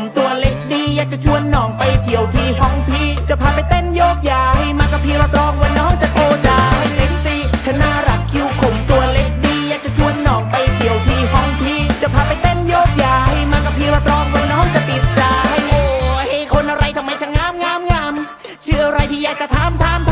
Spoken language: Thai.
มตัวเล็กดี อยากจะชวนน้องไปเที่ยวที่ห้องพี่ จะพาไปเต้นโยกย้ายมากับพี่รับรองว่าน้องจะโกจาให้เซ็กซี่เธอน่ารักคิ้วขมตัวเล็กดี อยากจะชวนน้องไปเที่ยวที่ห้องพี่ จะพาไปเต้นโยกย้ายมากับพี่รับรองว่าน้องจะติดใจโอ้ยคนอะไรทำไมช่างงามงามงามชื่ออะไรที่อยากจะถามถามถาม